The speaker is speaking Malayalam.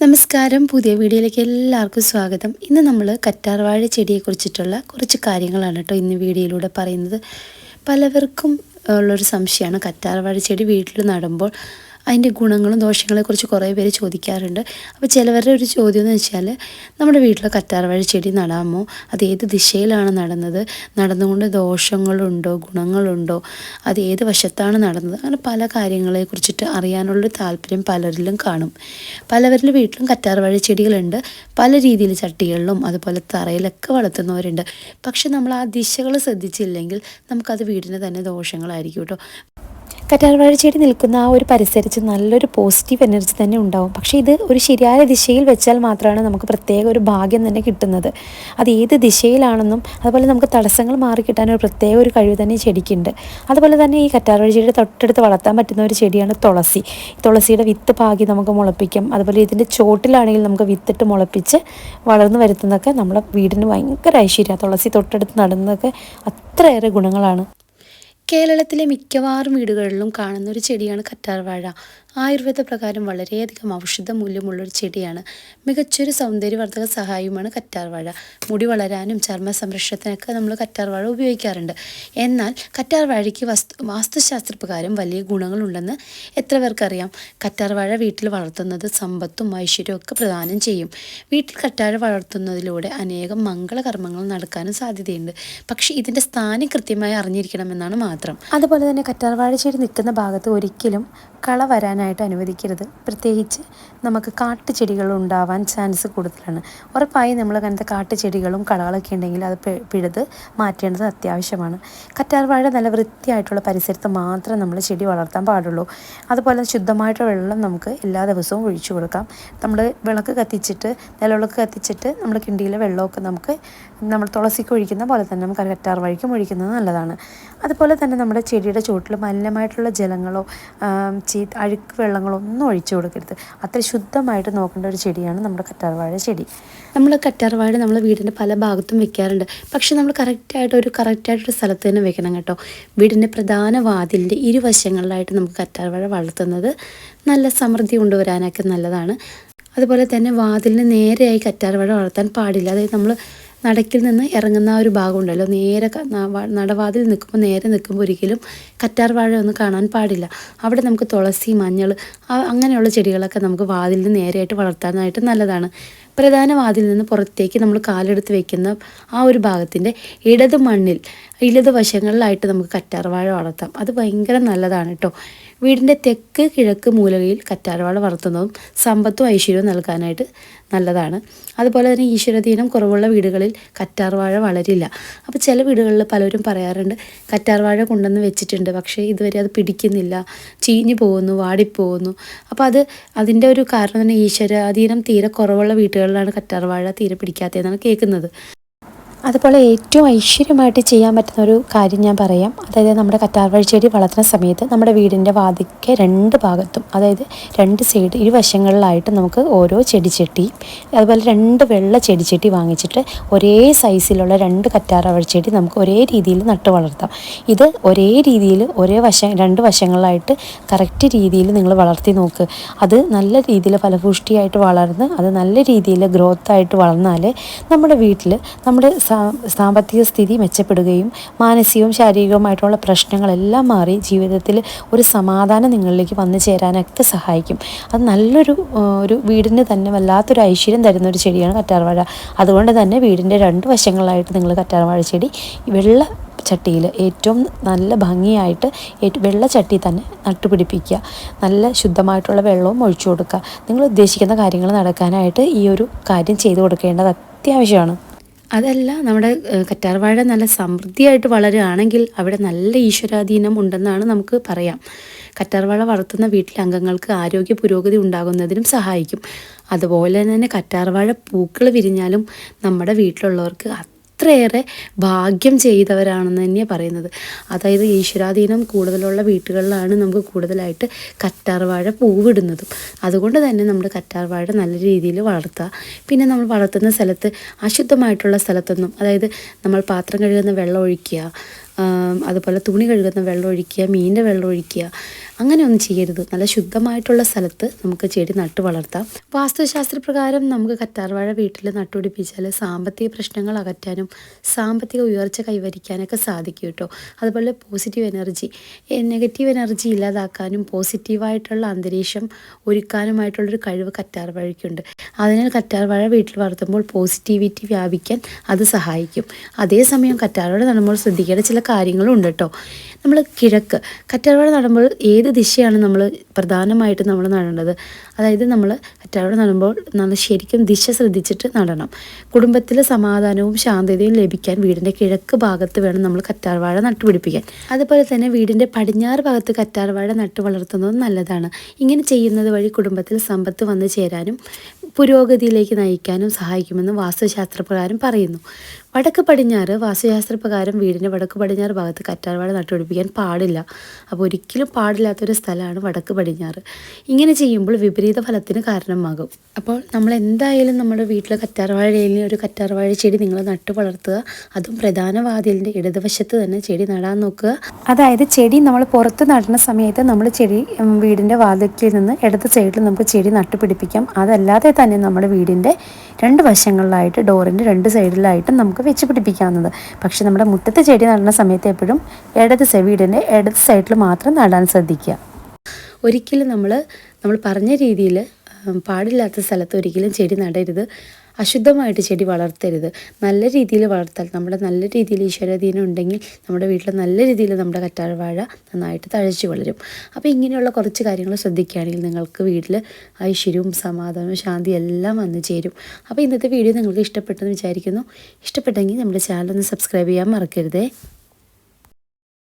നമസ്കാരം. പുതിയ വീഡിയോയിലേക്ക് എല്ലാവർക്കും സ്വാഗതം. ഇന്ന് നമ്മൾ കറ്റാർവാഴ ചെടിയെക്കുറിച്ചിട്ടുള്ള കുറച്ച് കാര്യങ്ങളാണ് കേട്ടോ ഇന്ന് വീഡിയോയിലൂടെ പറയുന്നത്. പലവർക്കും ഉള്ളൊരു സംശയമാണ് കറ്റാർവാഴ ചെടി വീട്ടിൽ നടുമ്പോൾ അതിന്റെ ഗുണങ്ങളും ദോഷങ്ങളെക്കുറിച്ച് കുറേ പേര് ചോദിക്കാറുണ്ട്. അപ്പോൾ ചിലവരുടെ ഒരു ചോദ്യം എന്ന് വെച്ചാൽ നമ്മുടെ വീട്ടിലെ കറ്റാർവാഴ ചെടി നടാമോ? അത് ഏത് ദിശയിലാണ് നടന്നത്? നടന്നുകൊണ്ട് ദോഷങ്ങളുണ്ടോ? ഗുണങ്ങളുണ്ടോ? അത് ഏത് വശത്താണ് നടന്നത്? അങ്ങനെ പല കാര്യങ്ങളെക്കുറിച്ചിട്ട് അറിയാനുള്ളൊരു താല്പര്യം പലരിലും കാണും. പലവരിലും വീട്ടിലും കറ്റാർവാഴ ചെടികളുണ്ട്. പല രീതിയിൽ ചട്ടികളിലും അതുപോലെ തറയിലൊക്കെ വളർത്തുന്നവരുണ്ട്. പക്ഷെ നമ്മൾ ആ ദിശകൾ ശ്രദ്ധിച്ചില്ലെങ്കിൽ നമുക്കത് വീടിന് തന്നെ ദോഷങ്ങളായിരിക്കും കേട്ടോ. കറ്റാർവാഴ ചെടി നിൽക്കുന്ന ആ ഒരു പരിസരത്ത് നല്ലൊരു പോസിറ്റീവ് എനർജി തന്നെ ഉണ്ടാവും. പക്ഷേ ഇത് ഒരു ശരിയായ ദിശയിൽ വെച്ചാൽ മാത്രമാണ് നമുക്ക് പ്രത്യേക ഒരു ഭാഗ്യം തന്നെ കിട്ടുന്നത്. അത് ഏത് ദിശയിലാണെന്നും അതുപോലെ നമുക്ക് തടസ്സങ്ങൾ മാറിക്കിട്ടാൻ ഒരു പ്രത്യേക ഒരു കഴിവ് തന്നെ ചെടിക്കുണ്ട്. അതുപോലെ തന്നെ ഈ കറ്റാർവാഴ ചെടിയുടെ തൊട്ടടുത്ത് വളർത്താൻ പറ്റുന്ന ഒരു ചെടിയാണ് തുളസി. തുളസിയുടെ വിത്ത് പാകി നമുക്ക് മുളപ്പിക്കാം. അതുപോലെ ഇതിന്റെ ചോട്ടിലാണെങ്കിൽ നമുക്ക് വിത്തിട്ട് മുളപ്പിച്ച് വളർന്നു വരുത്തുന്നതൊക്കെ നമ്മുടെ വീടിന് ഭയങ്കര ഐശ്വര്യമാണ് തുളസി തൊട്ടടുത്ത് നടുന്നതൊക്കെ അത്രയേറെ ഗുണങ്ങളാണ്. കേരളത്തിലെ മിക്കവാറും വീടുകളിലും കാണുന്ന ഒരു ചെടിയാണ് കറ്റാർവാഴ. ആയുർവേദ പ്രകാരം വളരെയധികം ഔഷധ മൂല്യമുള്ളൊരു ചെടിയാണ്. മികച്ചൊരു സൗന്ദര്യവർദ്ധക സഹായവുമാണ് കറ്റാർവാഴ. മുടി വളരാനും ചർമ്മ സംരക്ഷണത്തിനൊക്കെ നമ്മൾ കറ്റാർവാഴ ഉപയോഗിക്കാറുണ്ട്. എന്നാൽ കറ്റാർവാഴയ്ക്ക് വസ്തു വാസ്തുശാസ്ത്രപ്രകാരം വലിയ ഗുണങ്ങളുണ്ടെന്ന് എത്ര പേർക്കറിയാം? കറ്റാർവാഴ വീട്ടിൽ വളർത്തുന്നത് സമ്പത്തും ഐശ്വര്യവും ഒക്കെ പ്രദാനം ചെയ്യും. വീട്ടിൽ കറ്റാഴ വളർത്തുന്നതിലൂടെ അനേകം മംഗളകർമ്മങ്ങൾ നടക്കാനും സാധ്യതയുണ്ട്. പക്ഷേ ഇതിന്റെ സ്ഥാനം കൃത്യമായി അറിഞ്ഞിരിക്കണമെന്നാണ് മാത്രം. അതുപോലെ തന്നെ കറ്റാർവാഴ ചെടി നിൽക്കുന്ന ഭാഗത്ത് ഒരിക്കലും കള വരാനായിട്ട് അനുവദിക്കരുത്. പ്രത്യേകിച്ച് നമുക്ക് കാട്ടുചെടികൾ ഉണ്ടാവാൻ ചാൻസ് കൂടുതലാണ്. ഉറപ്പായും നമ്മൾ അങ്ങനത്തെ കാട്ടുചെടികളും കളകളൊക്കെ ഉണ്ടെങ്കിൽ അത് പിഴുത് മാറ്റേണ്ടത് അത്യാവശ്യമാണ്. കറ്റാർവാഴ നല്ല വൃത്തിയായിട്ടുള്ള പരിസരത്ത് മാത്രം നമ്മൾ ചെടി വളർത്താൻ പാടുള്ളൂ. അതുപോലെ ശുദ്ധമായിട്ടുള്ള വെള്ളം നമുക്ക് എല്ലാ ദിവസവും ഒഴിച്ചു കൊടുക്കാം. നമ്മൾ വിളക്ക് കത്തിച്ചിട്ട് നിലവിളക്ക് കത്തിച്ചിട്ട് നമ്മൾ കിണ്ടിയിലെ വെള്ളമൊക്കെ നമുക്ക് നമ്മൾ തുളസിക്ക് ഒഴിക്കുന്ന പോലെ തന്നെ നമുക്ക് കറ്റാർ വഴിക്കും ഒഴിക്കുന്നത് നല്ലതാണ്. അതുപോലെ തന്നെ നമ്മുടെ ചെടിയുടെ ചുവട്ടിൽ മലിനമായിട്ടുള്ള ജലങ്ങളോ ചീ അഴുക്ക് വെള്ളങ്ങളോ ഒന്നും ഒഴിച്ചു കൊടുക്കരുത്. അത്ര ശുദ്ധമായിട്ട് നോക്കേണ്ട ഒരു ചെടിയാണ് നമ്മുടെ കറ്റാർവാഴ ചെടി. നമ്മൾ കറ്റാർവാഴ നമ്മൾ വീടിന്റെ പല ഭാഗത്തും വെക്കാറുണ്ട്. പക്ഷെ നമ്മൾ കറക്റ്റായിട്ട് ഒരു കറക്റ്റായിട്ടൊരു സ്ഥലത്ത് തന്നെ വെക്കണം കേട്ടോ. വീടിന്റെ പ്രധാന വാതിലിന്റെ ഇരുവശങ്ങളിലായിട്ട് നമുക്ക് കറ്റാർവാഴ വളർത്തുന്നത് നല്ല സമൃദ്ധി കൊണ്ടുവരാനൊക്കെ നല്ലതാണ്. അതുപോലെ തന്നെ വാതിലിന് നേരെയായി കറ്റാർവാഴ വളർത്താൻ പാടില്ല. അതായത് നമ്മൾ നടക്കിൽ നിന്ന് ഇറങ്ങുന്ന ഒരു ഭാഗമുണ്ടല്ലോ. നേരെ നടവാതിൽ നിൽക്കുമ്പോൾ നേരെ നിൽക്കുമ്പോൾ ഒരിക്കലും കറ്റാർ വാഴ ഒന്നും കാണാൻ പാടില്ല. അവിടെ നമുക്ക് തുളസി മഞ്ഞൾ അങ്ങനെയുള്ള ചെടികളൊക്കെ നമുക്ക് വാതിലിന് നേരെയായിട്ട് വളർത്താനായിട്ട് നല്ലതാണ്. പ്രധാന വാതിൽ നിന്ന് പുറത്തേക്ക് നമ്മൾ കാലെടുത്ത് വെക്കുന്ന ആ ഒരു ഭാഗത്തിന്റെ ഇടത് മണ്ണിൽ ഇടത് വശങ്ങളിലായിട്ട് നമുക്ക് കറ്റാർവാഴ വളർത്താം. അത് ഭയങ്കര നല്ലതാണ് കേട്ടോ. വീടിന്റെ തെക്ക് കിഴക്ക് മൂലകയിൽ കറ്റാർവാഴ വളർത്തുന്നതും സമ്പത്തും ഐശ്വര്യവും നൽകാനായിട്ട് നല്ലതാണ്. അതുപോലെ തന്നെ ഈശ്വരദീനം കുറവുള്ള വീടുകളിൽ കറ്റാർവാഴ വളരില്ല. അപ്പോൾ ചില വീടുകളിൽ പലരും പറയാറുണ്ട് കറ്റാർവാഴ കൊണ്ടുവന്ന് വെച്ചിട്ടുണ്ട് പക്ഷേ ഇതുവരെ അത് പിടിക്കുന്നില്ല ചീഞ്ഞു പോകുന്നു വാടിപ്പോകുന്നു. അപ്പോൾ അത് അതിന്റെ ഒരു കാരണം തന്നെ ഈശ്വരാധീനം തീരെ കുറവുള്ള വീടുകളിലാണ് കറ്റാർവാഴ തീരെ പിടിക്കാത്തതെന്നാണ് കേൾക്കുന്നത്. അതുപോലെ ഏറ്റവും ഐശ്വര്യമായിട്ട് ചെയ്യാൻ പറ്റുന്ന ഒരു കാര്യം ഞാൻ പറയാം. അതായത് നമ്മുടെ കറ്റാർവാഴ ചെടി വളർത്തുന്ന സമയത്ത് നമ്മുടെ വീടിന്റെ വാതിക്ക് രണ്ട് ഭാഗത്തും അതായത് രണ്ട് സൈഡ് ഇരുവശങ്ങളിലായിട്ട് നമുക്ക് ഓരോ ചെടിച്ചട്ടി അതുപോലെ രണ്ട് വെള്ള ചെടിച്ചട്ടി വാങ്ങിച്ചിട്ട് ഒരേ സൈസിലുള്ള രണ്ട് കറ്റാർവാഴ ചെടി നമുക്ക് ഒരേ രീതിയിൽ നട്ടു വളർത്താം. ഇത് ഒരേ രീതിയിൽ ഒരേ വശം രണ്ട് വശങ്ങളിലായിട്ട് കറക്റ്റ് രീതിയിൽ നിങ്ങൾ വളർത്തി നോക്ക്. അത് നല്ല രീതിയിൽ ഫലഭൂഷ്ടിയായിട്ട് വളർന്ന് അത് നല്ല രീതിയിൽ ഗ്രോത്ത് ആയിട്ട് വളർന്നാൽ നമ്മുടെ വീട്ടിൽ നമ്മുടെ സാമ്പത്തിക സ്ഥിതി മെച്ചപ്പെടുകയും മാനസികവും ശാരീരികവുമായിട്ടുള്ള പ്രശ്നങ്ങളെല്ലാം മാറി ജീവിതത്തിൽ ഒരു സമാധാനം നിങ്ങളിലേക്ക് വന്നു ചേരാനൊക്കെ സഹായിക്കും. അത് നല്ലൊരു ഒരു വീടിന് തന്നെ വല്ലാത്തൊരു ഐശ്വര്യം തരുന്ന ഒരു ചെടിയാണ് കറ്റാർവാഴ. അതുകൊണ്ട് തന്നെ വീടിന്റെ രണ്ട് വശങ്ങളിലായിട്ട് നിങ്ങൾ കറ്റാർവാഴ ചെടി വെള്ള ചട്ടിയിൽ ഏറ്റവും നല്ല ഭംഗിയായിട്ട് വെള്ള ചട്ടി തന്നെ നട്ടുപിടിപ്പിക്കുക. നല്ല ശുദ്ധമായിട്ടുള്ള വെള്ളവും ഒഴിച്ചു കൊടുക്കുക. നിങ്ങൾ ഉദ്ദേശിക്കുന്ന കാര്യങ്ങൾ നടക്കാനായിട്ട് ഈ ഒരു കാര്യം ചെയ്തു കൊടുക്കേണ്ടത് അത്യാവശ്യമാണ്. അതല്ല നമ്മുടെ കറ്റാർവാഴ നല്ല സമൃദ്ധിയായിട്ട് വളരുകയാണെങ്കിൽ അവിടെ നല്ല ഈശ്വരാധീനം ഉണ്ടെന്നാണ് നമുക്ക് പറയാം. കറ്റാർവാഴ വളർത്തുന്ന വീട്ടിലെ അംഗങ്ങൾക്ക് ആരോഗ്യ പുരോഗതി ഉണ്ടാകുന്നതിനും സഹായിക്കും. അതുപോലെ തന്നെ കറ്റാർവാഴ പൂക്കൾ വിരിഞ്ഞാലും നമ്മുടെ വീട്ടിലുള്ളവർക്ക് അത്രയേറെ ഭാഗ്യം ചെയ്തവരാണെന്ന് തന്നെയാണ് പറയുന്നത്. അതായത് ഈശ്വരാധീനം കൂടുതലുള്ള വീട്ടുകളിലാണ് നമുക്ക് കൂടുതലായിട്ട് കറ്റാർവാഴ പൂവിടുന്നതും. അതുകൊണ്ട് തന്നെ നമ്മുടെ കറ്റാർവാഴ നല്ല രീതിയിൽ വളർത്തുക പിന്നെ നമ്മൾ വളർത്തുന്ന സ്ഥലത്ത് അശുദ്ധമായിട്ടുള്ള സ്ഥലത്തൊന്നും അതായത് നമ്മൾ പാത്രം കഴുകുന്ന വെള്ളം ഒഴിക്കുക അതുപോലെ തുണി കഴുകുന്ന വെള്ളം ഒഴിക്കുക മീനിന്റെ വെള്ളം ഒഴിക്കുക അങ്ങനെയൊന്നും ചെയ്യരുത്. നല്ല ശുദ്ധമായിട്ടുള്ള സ്ഥലത്ത് നമുക്ക് ചെടി നട്ടു വളർത്താം. വാസ്തുശാസ്ത്ര പ്രകാരം നമുക്ക് കറ്റാർവാഴ വീട്ടിൽ നട്ടുപിടിപ്പിച്ചാൽ സാമ്പത്തിക പ്രശ്നങ്ങൾ അകറ്റാനും സാമ്പത്തിക ഉയർച്ച കൈവരിക്കാനൊക്കെ സാധിക്കും കേട്ടോ. അതുപോലെ പോസിറ്റീവ് എനർജി നെഗറ്റീവ് എനർജി ഇല്ലാതാക്കാനും പോസിറ്റീവായിട്ടുള്ള അന്തരീക്ഷം ഒരുക്കാനുമായിട്ടുള്ളൊരു കഴിവ് കറ്റാർവാഴയ്ക്കുണ്ട്. അതിനാൽ കറ്റാർവാഴ വീട്ടിൽ വളർത്തുമ്പോൾ പോസിറ്റിവിറ്റി വ്യാപിക്കാൻ അത് സഹായിക്കും. അതേസമയം കറ്റാർവാഴ നമ്മൾ ശ്രദ്ധിക്കേണ്ട ചില കാര്യങ്ങളുണ്ട് കേട്ടോ. നമ്മൾ കിഴക്ക്. കറ്റാർവാഴ നടുമ്പോൾ ഏത് ദിശയാണ് നമ്മൾ പ്രധാനമായിട്ട് നമ്മൾ നടേണ്ടത്? അതായത് നമ്മൾ കറ്റാർവാഴ നടുമ്പോൾ നമ്മൾ ശരിക്കും ദിശ ശ്രദ്ധിച്ചിട്ട് നടണം. കുടുംബത്തിലെ സമാധാനവും ശാന്തതയും ലഭിക്കാൻ വീടിന്റെ കിഴക്ക് ഭാഗത്ത് വേണം നമ്മൾ കറ്റാർവാഴ നട്ടുപിടിപ്പിക്കാൻ. അതുപോലെ തന്നെ വീടിന്റെ പടിഞ്ഞാറ് ഭാഗത്ത് കറ്റാർവാഴ നട്ടു വളർത്തുന്നത് നല്ലതാണ്. ഇങ്ങനെ ചെയ്യുന്നത് വഴി കുടുംബത്തിൽ സമ്പത്ത് വന്നു ചേരാനും പുരോഗതിയിലേക്ക് നയിക്കാനും സഹായിക്കുമെന്ന് വാസ്തുശാസ്ത്രപ്രകാരം പറയുന്നു. വടക്ക് പടിഞ്ഞാറ് വാസ്തുശാസ്ത്രപ്രകാരം വീടിന്റെ വടക്ക് പടിഞ്ഞാറ് ഭാഗത്ത് കറ്റാർവാഴ നട്ടുപിടിപ്പിക്കാൻ പാടില്ല. അപ്പോൾ ഒരിക്കലും പാടില്ലാത്തൊരു സ്ഥലമാണ് വടക്ക് പടിഞ്ഞാറ്. ഇങ്ങനെ ചെയ്യുമ്പോൾ വിപരീത ഫലത്തിന് കാരണമാകും. അപ്പോൾ നമ്മൾ എന്തായാലും നമ്മുടെ വീട്ടിൽ കറ്റാർവാഴയിൽ ഒരു കറ്റാർവാഴ ചെടി നിങ്ങൾ നട്ടു വളർത്തുക. അതും പ്രധാന വാതിലിന്റെ ഇടതുവശത്ത് തന്നെ ചെടി നടാൻ നോക്കുക. അതായത് ചെടി നമ്മൾ പുറത്ത് നടുന്ന സമയത്ത് നമ്മൾ ചെടി വീടിന്റെ വാതിലിൽ നിന്ന് ഇടത് സൈഡിൽ നമുക്ക് ചെടി നട്ടുപിടിപ്പിക്കാം. അതല്ലാതെ തന്നെ നമ്മുടെ വീടിന്റെ രണ്ട് വശങ്ങളിലായിട്ട് ഡോറിന്റെ രണ്ട് സൈഡിലായിട്ടും നമുക്ക് വെച്ച് പിടിപ്പിക്കാവുന്നത്. പക്ഷേ നമ്മുടെ മുറ്റത്തെ ചെടി നടുന്ന സമയത്ത് എപ്പോഴും ഇടത് വീടിന്റെ ഇടത് സൈഡിൽ മാത്രം നടാൻ ശ്രദ്ധിക്കുക. ഒരിക്കലും നമ്മൾ നമ്മൾ പറഞ്ഞ രീതിയിൽ പാടില്ലാത്ത സ്ഥലത്ത് ഒരിക്കലും ചെടി നടരുത്. അശുദ്ധമായിട്ട് ചെടി വളർത്തരുത്. നല്ല രീതിയിൽ വളർത്താൽ നമ്മുടെ നല്ല രീതിയിൽ ഈശ്വരാധീനം ഉണ്ടെങ്കിൽ നമ്മുടെ വീട്ടിൽ നല്ല രീതിയിൽ നമ്മുടെ കറ്റാർവാഴ നന്നായിട്ട് തഴച്ചു വളരും. അപ്പോൾ ഇങ്ങനെയുള്ള കുറച്ച് കാര്യങ്ങൾ ശ്രദ്ധിക്കുകയാണെങ്കിൽ നിങ്ങൾക്ക് വീട്ടിൽ ഐശ്വര്യവും സമാധാനവും ശാന്തി എല്ലാം വന്നു ചേരും. അപ്പോൾ ഇന്നത്തെ വീഡിയോ നിങ്ങൾക്ക് ഇഷ്ടപ്പെട്ടെന്ന് വിചാരിക്കുന്നു. ഇഷ്ടപ്പെട്ടെങ്കിൽ നമ്മുടെ ചാനൽ ഒന്ന് സബ്സ്ക്രൈബ് ചെയ്യാൻ മറക്കരുതേ.